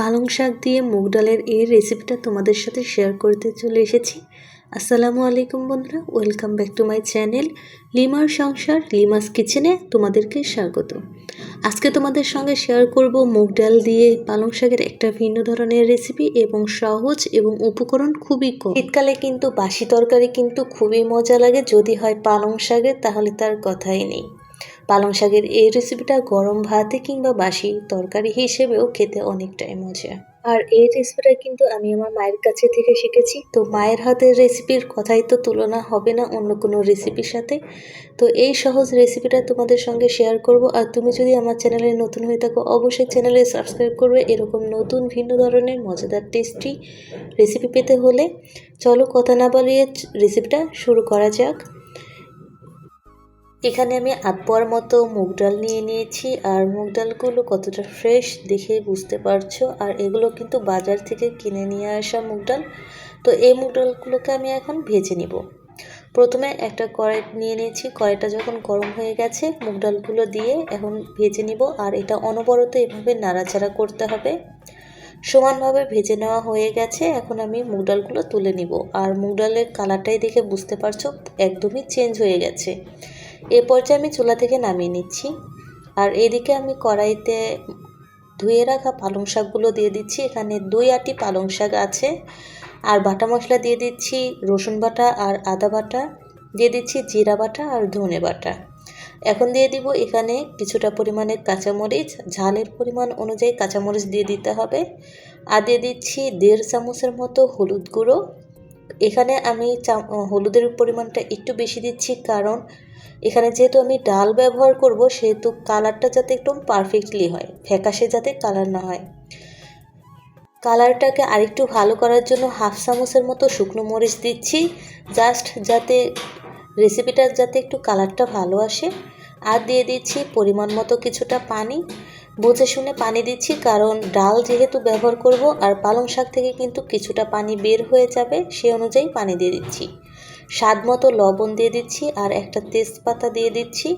পালং শাক দিয়ে মুগ ডালের এই রেসিপিটা তোমাদের সাথে শেয়ার করতে চলে এসেছি। আসসালামু আলাইকুম বন্ধুরা welcome back to my channel লিমার সংসার, লিমাস কিচেনে তোমাদেরকে স্বাগত। আজকে তোমাদের সঙ্গে শেয়ার করব মুগ ডাল দিয়ে পালং শাকের একটা ভিন্ন ধরনের রেসিপি এবং সহজ এবং উপকরণ খুবই কম। শীতকালে কিন্তু বাসি তরকারি কিন্তু খুবই মজা লাগে, যদি হয় পালং শাকের তাহলে তার কথাই নেই। পালং শাকের এই রেসিপিটা গরম ভাতে কিংবা বাসি তরকারি হিসেবেও খেতে অনেকটাই মজা। আর এই রেসিপিটা কিন্তু আমি আমার মায়ের কাছে থেকে শিখেছি। তো মায়ের হাতের রেসিপির কথাই তো তুলনা হবে না অন্য কোনো রেসিপির সাথে। তো এই সহজ রেসিপিটা তোমাদের সঙ্গে শেয়ার করব। আর তুমি যদি আমার চ্যানেলে নতুন হয়ে থাকো, অবশ্যই চ্যানেলে সাবস্ক্রাইব করবে এরকম নতুন ভিন্ন ধরনের মজাদার টেস্টি রেসিপি পেতে হলে। চলো কথা না বলিয়ে রেসিপিটা শুরু করা যাক। এখানে আমি আধপোয়ার মতো মুগ ডাল নিয়ে নিয়েছি। আর মুগ ডালগুলো কতটা ফ্রেশ দেখে বুঝতে পারছ। আর এগুলো কিন্তু বাজার থেকে কিনে নিয়ে আসা মুগ ডাল। তো এই মুগ ডালগুলোকে আমি এখন ভেজে নিব। প্রথমে একটা কড়াই নিয়ে নিয়েছি। কড়াইটা যখন গরম হয়ে গেছে, মুগ ডালগুলো দিয়ে এখন ভেজে নিব। আর এটা অনবরত এভাবে নাড়াচাড়া করতে হবে। সমানভাবে ভেজে নেওয়া হয়ে গেছে। এখন আমি মুগ ডালগুলো তুলে নিব। আর মুগ ডালের কালারটাই দেখে বুঝতে পারছ, একদমই চেঞ্জ হয়ে গেছে। এ পর্যায়ে আমি চুলা থেকে নামিয়ে নিচ্ছি। আর এদিকে আমি কড়াইতে ধুয়ে রাখা পালং শাকগুলো দিয়ে দিচ্ছি। এখানে দুই আটি পালং শাক আছে। আর বাটা মশলা দিয়ে দিচ্ছি রসুন বাটা আর আদা বাটা। দিয়ে দিচ্ছি জিরা বাটা আর ধনে বাটা। এখন দিয়ে দিব এখানে কিছুটা পরিমাণে কাঁচামরিচ। ঝালের পরিমাণ অনুযায়ী কাঁচামরিচ দিয়ে দিতে হবে। আর দিয়ে দিচ্ছি দেড় চামচের মতো হলুদ গুঁড়ো। এখানে আমি হলুদের পরিমাণটা একটু বেশি দিচ্ছি কারণ এখানে যেহেতু আমি ডাল ব্যবহার করব, সেহেতু কালারটা যাতে একদম পারফেক্টলি হয়, ফ্যাকাশে যাতে কালার না হয়। কালারটাকে আরেকটু ভালো করার জন্য হাফ চামচের মতো শুকনো মরিচ দিচ্ছি জাস্ট যাতে রেসিপিটা যাতে একটু কালারটা ভালো আসে। আর দিয়ে দিচ্ছি পরিমাণ মতো কিছুটা পানি। বুঝে শুনে পানি দিচ্ছি, কারণ ডাল যেহেতু ব্যবহার করব, আর পালং শাক থেকে কিন্তু কিছুটা পানি বের হয়ে যাবে, সে অনুযায়ী পানি দিয়ে দিচ্ছি। স্বাদ মতো লবণ দিয়ে দিচ্ছি আর একটা তেজপাতা দিয়ে দিচ্ছি।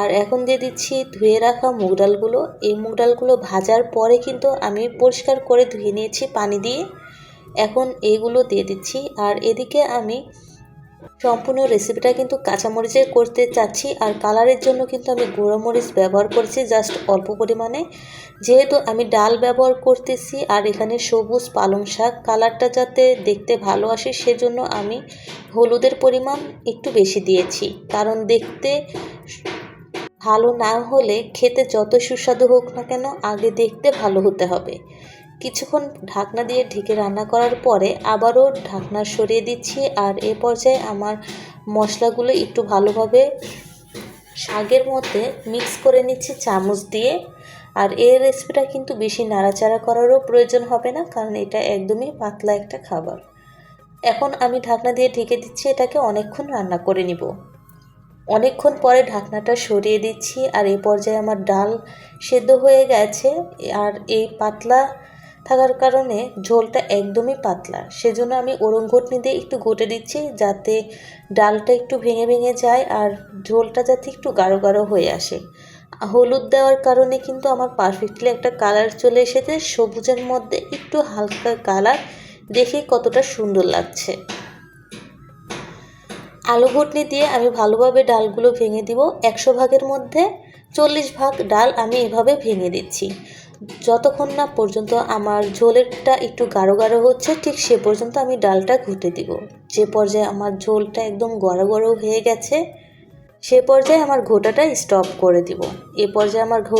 আর এখন দিয়ে দিচ্ছি ধুয়ে রাখা মুগ ডালগুলো। এই মুগ ডালগুলো ভাজার পরে কিন্তু আমি পরিষ্কার করে ধুয়ে নিয়েছি পানি দিয়ে। এখন এগুলো দিয়ে দিচ্ছি। আর এদিকে আমি সম্পূর্ণ রেসিপিটা কিন্তু কাঁচামরিচের করতে চাচ্ছি, আর কালারের জন্য কিন্তু আমি গুঁড়ো মরিচ ব্যবহার করছি জাস্ট অল্প পরিমাণে। যেহেতু আমি ডাল ব্যবহার করতেছি, আর এখানে সবুজ পালং শাক কালারটা যাতে দেখতে ভালো আসে, সেজন্য আমি হলুদের পরিমাণ একটু বেশি দিয়েছি। কারণ দেখতে ভালো না হলে খেতে যত সুস্বাদু হোক না কেন, আগে দেখতে ভালো হতে হবে। কিছুক্ষণ ঢাকনা দিয়ে ঢেকে রান্না করার পরে আবারও ঢাকনা সরিয়ে দিচ্ছি আর এ পর্যায়ে আমার মশলাগুলো একটু ভালোভাবে শাকের মধ্যে মিক্স করে নিচ্ছি চামচ দিয়ে। আর এই রেসিপিটা কিন্তু বেশি নাড়াচাড়া করারও প্রয়োজন হবে না, কারণ এটা একদমই পাতলা একটা খাবার। এখন আমি ঢাকনা দিয়ে ঢেকে দিচ্ছি, এটাকে অনেকক্ষণ রান্না করে নিব। অনেকক্ষণ পরে ঢাকনাটা সরিয়ে দিচ্ছি, আর এই পর্যায়ে আমার ডাল সেদ্ধ হয়ে গেছে। আর এই পাতলা থাকার কারণে ঝোলটা একদমই পাতলা। সেজন্য আমি ওরম ঘটনি দিয়ে একটু ঘটে দিচ্ছি যাতে ডালটা একটু ভেঙে ভেঙে যায় আর ঝোলটা যাতে একটু গাঢ় গাঢ় হয়ে আসে। হলুদ দেওয়ার কারণে কিন্তু আমার পারফেক্টলি একটা কালার চলে এসেছে, সবুজের মধ্যে একটু হালকা কালার দেখে কতটা সুন্দর লাগছে। আলু ঘুটনি দিয়ে আমি ভালোভাবে ডালগুলো ভেঙে দিব। একশো ভাগের মধ্যে চল্লিশ ভাগ ডাল আমি এভাবে ভেঙে দিচ্ছি। যতক্ষণ না পর্যন্ত আমার ঝোলেরটা একটু গাঢ় গাঢ় হচ্ছে, ঠিক সে পর্যন্ত আমি ডালটা ঘুটে দিব। যে পর্যায়ে আমার ঝোলটা একদম গড়ো গড়ো হয়ে গেছে, সে পর্যায়ে আমার ঘোটাটা স্টপ করে দিব। এ পর্যায়ে আমার ঘো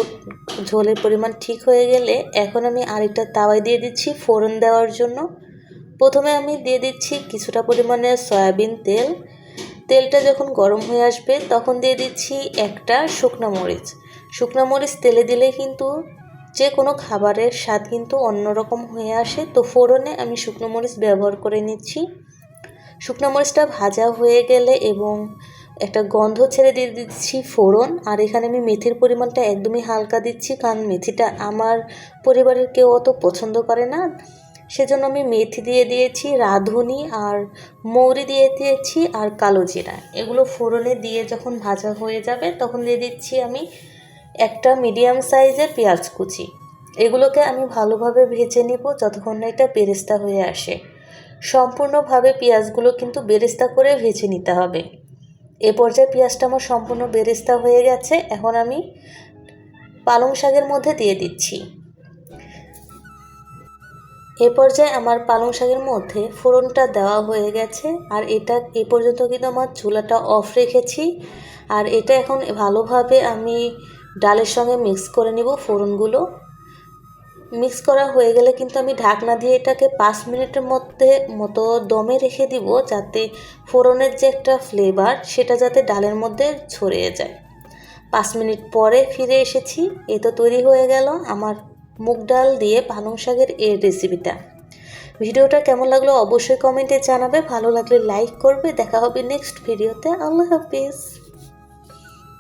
ঝোলের পরিমাণ ঠিক হয়ে গেলে এখন আমি আরেকটা তাওয়ায় দিয়ে দিচ্ছি ফোড়ন দেওয়ার জন্য। প্রথমে আমি দিয়ে দিচ্ছি কিছুটা পরিমাণে সয়াবিন তেল। তেলটা যখন গরম হয়ে আসবে, তখন দিয়ে দিচ্ছি একটা শুকনো মরিচ। শুকনো মরিচ তেলে দিলে কিন্তু যে কোনো খাবারের স্বাদ কিন্তু অন্যরকম হয়ে আসে। তো ফোড়নে আমি শুকনো মরিচ ব্যবহার করে নিচ্ছি। শুকনো মরিচটা ভাজা হয়ে গেলে এবং একটা গন্ধ ছেড়ে দিয়ে দিচ্ছি ফোড়ন। আর এখানে আমি মেথির পরিমাণটা একদমই হালকা দিচ্ছি, কারণ মেথিটা আমার পরিবারের কেউ অত পছন্দ করে না। সেজন্য আমি মেথি দিয়ে দিয়েছি, রাঁধুনি আর মৌরি দিয়ে দিয়েছি আর কালো জিরা। এগুলো ফোড়নে দিয়ে যখন ভাজা হয়ে যাবে তখন দিয়ে দিচ্ছি আমি একটা মিডিয়াম সাইজের পেঁয়াজ কুচি। এগুলোকে আমি ভালোভাবে ভেজে নিব যতক্ষণ না এটা বেরেস্তা হয়ে আসে। সম্পূর্ণভাবে পেঁয়াজগুলো কিন্তু বেরেস্তা করে ভেজে নিতে হবে। এ পর্যায়ে পেঁয়াজটা আমার সম্পূর্ণ বেরেস্তা হয়ে গেছে। এখন আমি পালং শাকের মধ্যে দিয়ে দিচ্ছি। এ পর্যায়ে আমার পালং শাকের মধ্যে ফোড়নটা দেওয়া হয়ে গেছে। আর এটা এ পর্যন্ত কিন্তু আমার চুলাটা অফ রেখেছি। আর এটা এখন ভালোভাবে আমি ডালের সঙ্গে মিক্স করে নিব ফোড়নগুলো। মিক্স করা হয়ে গেলে কিন্তু আমি ঢাকনা দিয়ে এটাকে পাঁচ মিনিটের মধ্যে মতো দমে রেখে দিব যাতে ফোড়নের যে একটা ফ্লেভার সেটা যাতে ডালের মধ্যে ছড়িয়ে যায়। পাঁচ মিনিট পরে ফিরে এসেছি। এ তো তৈরি হয়ে গেল আমার মুগ ডাল দিয়ে পালং শাকের এই রেসিপিটা ভিডিওটা কেমন লাগল অবশ্যই কমেন্টে জানাবে। ভালো লাগলে লাইক করবে। দেখা হবে নেক্সট ভিডিওতে আল্লাহ হাফিজ।